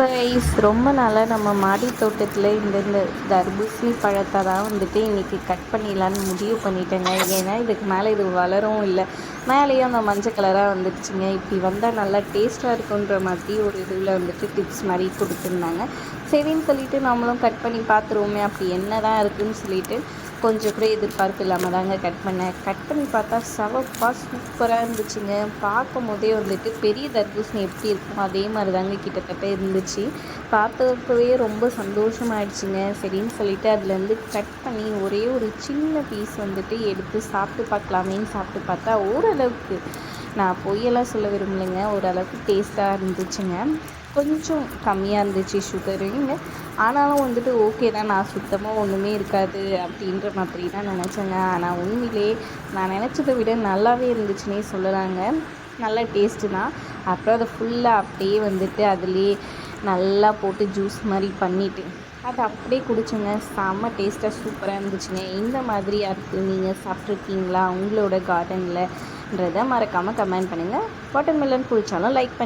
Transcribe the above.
Guys ரொம்ப நாளாக நம்ம மாடி தோட்டத்தில் இந்த இந்த தர்பூசணி பழத்தை தான் வந்துட்டு இன்றைக்கி கட் பண்ணிடலான்னு முடிவு பண்ணிட்டேங்க. ஏன்னா இதுக்கு மேலே இது வளரும் இல்லை. மேலேயும் அந்த மஞ்சள் கலராக வந்துடுச்சுங்க இப்படி வந்தால் நல்லா டேஸ்ட்டாக இருக்குன்ற மாதிரி ஒரு இதில் வந்துட்டு டிப்ஸ் மாதிரி கொடுத்துருந்தாங்க. சரின்னு சொல்லிட்டு நம்மளும் கட் பண்ணி பார்த்துருவோமே. அப்படி என்ன தான் இருக்குதுன்னு சொல்லிட்டு கொஞ்சம் கூட எதிர்பார்ப்பு இல்லாமல் தாங்க கட் பண்ணேன். கட் பண்ணி பார்த்தா சவப்பாக சூப்பராக இருந்துச்சுங்க. பார்க்கும் போதே வந்துட்டு பெரிய தர்பூசணி எப்படி இருக்கும் அதே மாதிரி தாங்க கிட்டத்தட்ட இருந்துச்சு. பார்த்தப்பவே ரொம்ப சந்தோஷமாயிடுச்சுங்க. சரின்னு சொல்லிட்டு அதுலேருந்து கட் பண்ணி ஒரே ஒரு சின்ன பீஸ் வந்துட்டு எடுத்து சாப்பிட்டு பார்க்கலாமேன்னு சாப்பிட்டு பார்த்தா ஓரளவுக்கு நான் பொய்யெல்லாம் சொல்ல விரும்பலைங்க. ஓரளவுக்கு டேஸ்ட்டாக இருந்துச்சுங்க. கொஞ்சம் கம்மியாக இருந்துச்சு சுகருங்க ஆனாலும் வந்துட்டு ஓகே தான். நான் சுத்தமாக ஒன்றுமே இருக்காது அப்படின்ற மாதிரி தான் நினச்சேங்க. ஆனால் உண்மையிலே நான் நினச்சதை விட நல்லாவே இருந்துச்சுன்னே சொல்லலாங்க. நல்ல டேஸ்ட்டு தான். அப்புறம் அதை ஃபுல்லாக அப்படியே வந்துட்டு அதுலேயே நல்லா போட்டு ஜூஸ் மாதிரி பண்ணிவிட்டு அது அப்படியே குடிச்சுங்க. செம்ம டேஸ்ட்டாக சூப்பராக இருந்துச்சுங்க. இந்த மாதிரி யாருக்கு நீங்கள் சாப்பிட்ருக்கீங்களா உங்களோட கார்டனில் அப்படின்றத மறக்காமல் கமெண்ட் பண்ணுங்கள் வாட்டர் மெலன் குளிச்சாலும் லைக் பண்ணி